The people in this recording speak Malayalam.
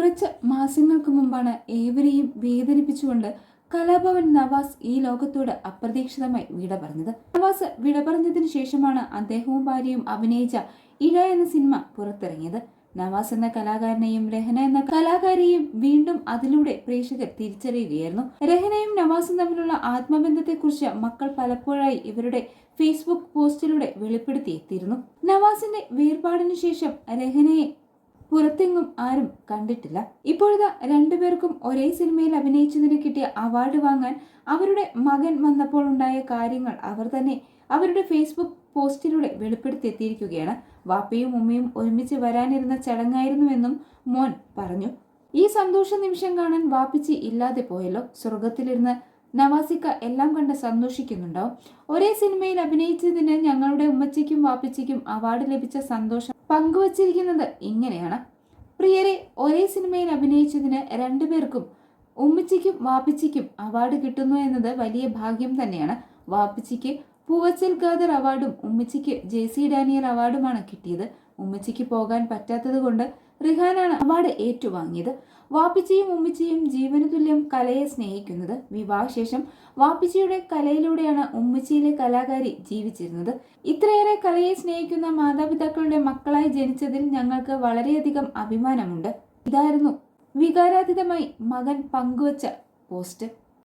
കുറച്ച് മാസങ്ങൾക്ക് മുമ്പാണ് ഏവരെയും വേദനിപ്പിച്ചുകൊണ്ട് കലാഭവൻ നവാസ് ഈ ലോകത്തോട് അപ്രതീക്ഷിതമായി വിട പറഞ്ഞത്. നവാസ് വിട പറഞ്ഞതിന് ശേഷമാണ് അദ്ദേഹവും ഭാര്യയും അഭിനയിച്ച ഇഴ എന്ന സിനിമ പുറത്തിറങ്ങിയത്. നവാസ് എന്ന കലാകാരനെയും രഹന എന്ന കലാകാരിയെയും വീണ്ടും അതിലൂടെ പ്രേക്ഷകർ തിരിച്ചറിയുകയായിരുന്നു. രഹനയും നവാസും തമ്മിലുള്ള ആത്മബന്ധത്തെക്കുറിച്ച് മക്കൾ പലപ്പോഴായി ഇവരുടെ ഫേസ്ബുക്ക് പോസ്റ്റിലൂടെ വെളിപ്പെടുത്തിയെത്തിയിരുന്നു. നവാസിന്റെ വേർപാടിനു ശേഷം രഹനയെ പുറത്തെങ്ങും ആരും കണ്ടിട്ടില്ല. ഇപ്പോഴത്തെ രണ്ടുപേർക്കും ഒരേ സിനിമയിൽ അഭിനയിച്ചതിന് കിട്ടിയ അവാർഡ് വാങ്ങാൻ അവരുടെ മകൻ വന്നപ്പോൾ ഉണ്ടായ കാര്യങ്ങൾ അവർ തന്നെ അവരുടെ ഫേസ്ബുക്ക് പോസ്റ്റിലൂടെ വെളിപ്പെടുത്തിയെത്തിയിരിക്കുകയാണ് വാപ്പയും ഉമ്മയും ഒരുമിച്ച് വരാനിരുന്ന ചടങ്ങായിരുന്നുവെന്നും മോൻ പറഞ്ഞു. ഈ സന്തോഷ നിമിഷം കാണാൻ വാപ്പിച്ചി ഇല്ലാതെ പോയല്ലോ. സ്വർഗത്തിലിരുന്ന് നവാസിക്ക എല്ലാം കണ്ട് സന്തോഷിക്കുന്നുണ്ടാവും. ഒരേ സിനിമയിൽ അഭിനയിച്ചതിന് ഞങ്ങളുടെ ഉമ്മച്ചിക്കും വാപ്പിച്ചിക്കും അവാർഡ് ലഭിച്ച സന്തോഷം പങ്കുവച്ചിരിക്കുന്നത് ഇങ്ങനെയാണ്. പ്രിയരെ ഒരേ സിനിമയിൽ അഭിനയിച്ചതിന് രണ്ടുപേർക്കും ഉമ്മച്ചിക്കും വാപ്പിച്ചിക്കും അവാർഡ് കിട്ടുന്നു എന്നത് വലിയ ഭാഗ്യം തന്നെയാണ്. വാപ്പിച്ചിക്ക് പൂവച്ചൽ ഖാദർ അവാർഡും ഉമ്മച്ചിക്ക് ജെ സി ഡാനിയൽ അവാർഡുമാണ് കിട്ടിയത്. ഉമ്മച്ചിക്ക് പോകാൻ പറ്റാത്തത് കൊണ്ട് റിഹാനാണ് അവാർഡ് ഏറ്റുവാങ്ങിയത്. വാപ്പിച്ചിയും ഉമ്മിച്ചയും ജീവന തുല്യം കലയെ സ്നേഹിക്കുന്നത് വിവാഹശേഷം വാപ്പിച്ചയുടെ കലയിലൂടെയാണ് ഉമ്മിച്ചയിലെ കലാകാരി ജീവിച്ചിരുന്നത്. ഇത്രയേറെ കലയെ സ്നേഹിക്കുന്ന മാതാപിതാക്കളുടെ മക്കളായി ജനിച്ചതിൽ ഞങ്ങൾക്ക് വളരെയധികം അഭിമാനമുണ്ട്. ഇതായിരുന്നു വികാരാതീതമായി മകൻ പങ്കുവച്ച പോസ്റ്റ്.